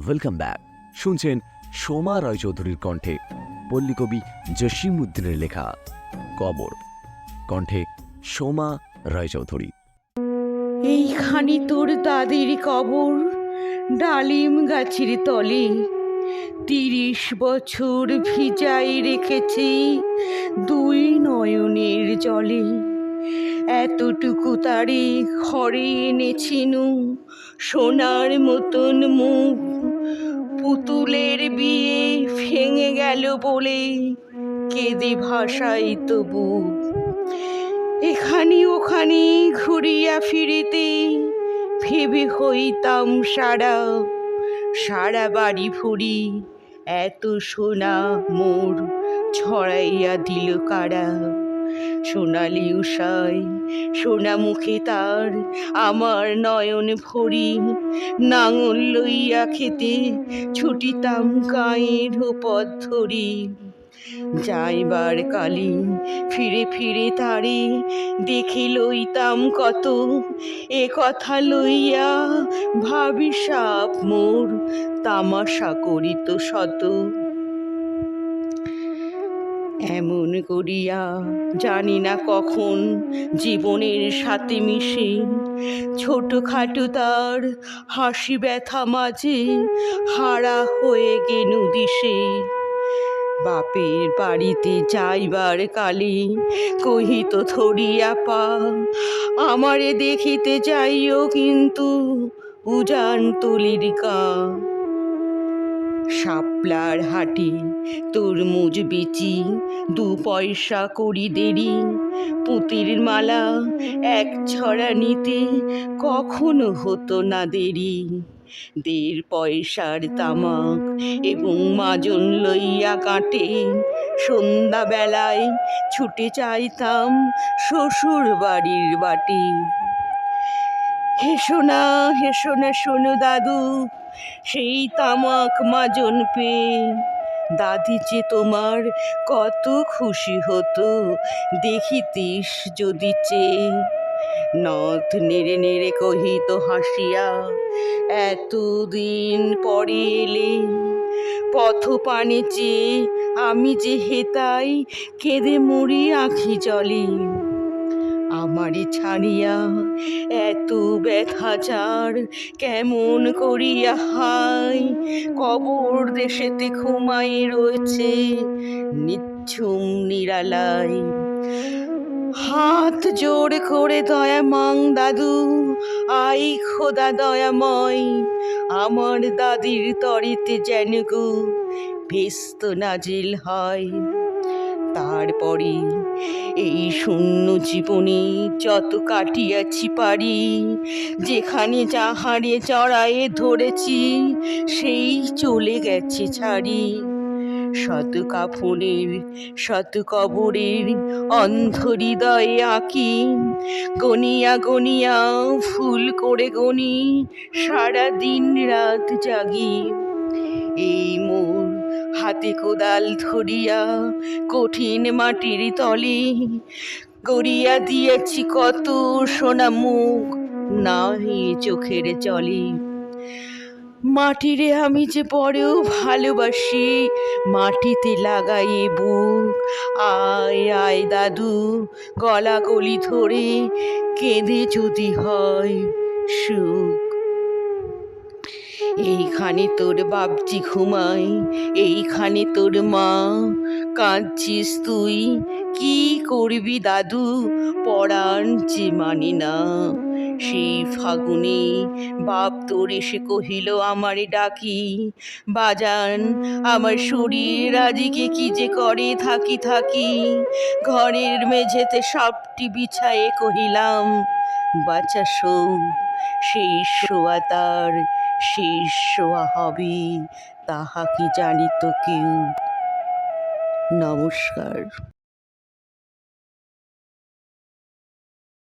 Welcome back শুনছেন সোমা রায়চৌধুরীর কণ্ঠে পল্লীকবি জসিমুদ্দিনের লেখা কবর। কণ্ঠে সোমা রায়চৌধুরী। এইখানি তোর দাদির কবর ডালিম গাছের তলে। তিরিশ বছর ভিজাই রেখেছি দুই নয়নের জলে। এতটুকু তারে ঘরে এনেছিনু সোনার মতন মুখ। পুতুলের বিয়ে ভেঙে গেল বলে কেঁদে ভাসাই তবু। এখানে ওখানে ঘুরিয়া ফিরিতে ভেবে হইতাম সারা সারা বাড়ি ফুরি এত সোনা মোর ছড়াইয়া দিল কারা। সোনালি উষায় সোনা মুখে তার আমার নয়ন ভরি। নাঙল লইয়া খেতে ছুটিতাম গায়ের পথ ধরি। যাইবার কালি ফিরে ফিরে তারে দেখে লইতাম কত, এ কথা লইয়া ভাবি সাপ মোর তামাশা করিত শত। এমন করিয়া জানি না কখন জীবনের সাথে মিশে। ছোটখাটো তার হাসি ব্যথা মাঝে হারা হয়ে গেনু দিশে। বাপের বাড়িতে যাইবার কালে কহিত থরিয়া পা, আমারে দেখিতে যাইও কিন্তু উজান তুলির কা শাপলার হাটে, তরমুজ বেচি, দু পয়সা করি দেরি। পুতির মালা এক ছড়া নিতে কখনো হতো না দেরি। দেড় পয়সার তামাক এবং মাজন লইয়া কাটে। সন্ধ্যাবেলায় ছুটে চাইতাম শ্বশুর বাড়ির বাটি। হেসো না হেসো না শোনো দাদু, সেই তামাক মাজন পেয়ে। দাদি যে তোমার কত খুশি হতো, দেখিতিস যদি চেয়ে। নথ নেড়ে নেড়ে কহিত হাসিয়া, এতদিন পরে এলে পথ পানে চেয়ে, আমি যে হেতাই কেঁদে মরি আখি জলে। আমারে ছাড়িয়া, এত ব্যথা চার কেমন করিয়া হাই কবর দেশেতে ঘুমাই রয়েছে নিচ্ছুম নিরালাই হাত জোর করে দয়া মাং দাদু, আই খোদা দয়াময়, আমার দাদির তরিতে যেন গো ভেস্ত নাজিল হয়। তারপরে এই শূন্য জীবনে যত কাটিয়াছি পারি, যেখানে যাহারে চড়ায়ে ধরেছি, সেই চলে গেছে ছাড়ি। শত কাফনের শত কবরের অন্ধ হৃদয়ে আঁকি, গনিয়া গনিয়া ফুল করে গনি সারা দিন রাত জাগি। এই মোর হাতে কোদাল ধরিয়া কঠিন মাটির তলে গড়িয়া দিয়েছি কত সোনা মুখ নাহি চোখের জলে। মাটিরে আমি যে বড় ভালোবাসি, মাটিতে লাগাই বুক। আয় আয় দাদু গলা গলি ধরে কেঁদে যদি হয় সুখ। এইখানে তোর বাপজি ঘুমাই এইখানে তোর মা। কাঁদছিস তুই, কি করবি দাদু? পড়ান যে মানি না। সেই ফাগুনে বাপ তোর এসে কহিল, আমারে ডাকি, বাজান, আমার শরীর আজিকে কি যে করে? থাকি থাকি। ঘরের মেঝেতে সবটি বিছায়ে কহিলাম বাচ্চা শো সেই শোয়া তার শেষ হবে তাহা কি জানিত কেউ? নমস্কার।